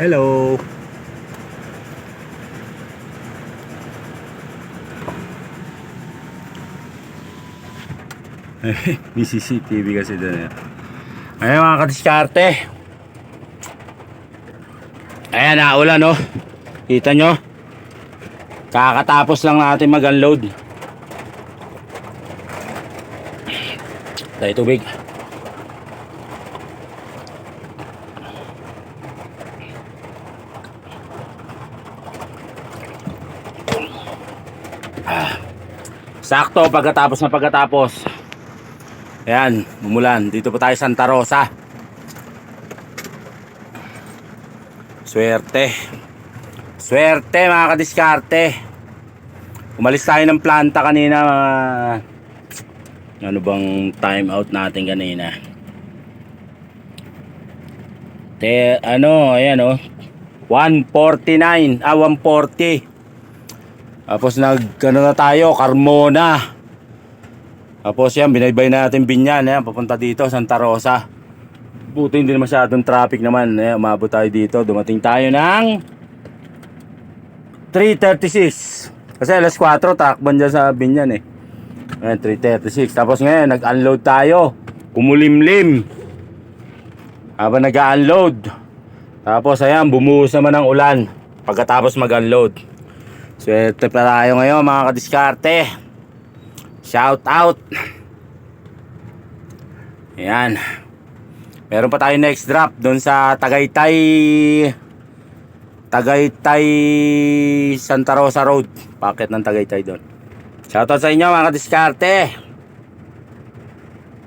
Hello. May CCTV kasi doon eh. Ayan mga kadiskarte. Ayan na ulan no. Kita nyo? Kakatapos lang natin mag-unload. Tayo tubig. Ah. Sakto pagkatapos na pagkatapos. Ayan, umulan. Dito po tayo Santa Rosa. Swerte. Swerte mga kadiskarte. Umalis tayo ng planta kanina. mga- Ano bang time out natin kanina? Te, ano, ayan oh. 149, ah 140. Tapos nag, ano na tayo, Carmona. Tapos yan, binaybay natin Binyan, yan, papunta dito, Santa Rosa. Buti hindi masyadong traffic naman, eh, umabot tayo dito. Dumating tayo ng 3.36. Kasi alas 4, takban dyan sa Binyan eh. Ayan, 3.36. Tapos ngayon, nag-unload tayo. Kumulimlim. Habang nag-unload. Tapos ayan, bumuhos naman ang ulan. Pagkatapos mag-unload. Swerte pa tayo ngayon mga kadiskarte. Shout out. Ayan. Meron pa tayo next drop doon sa Tagaytay Tagaytay Santa Rosa Road. Packet ng Tagaytay doon. Shout out sa inyo mga kadiskarte.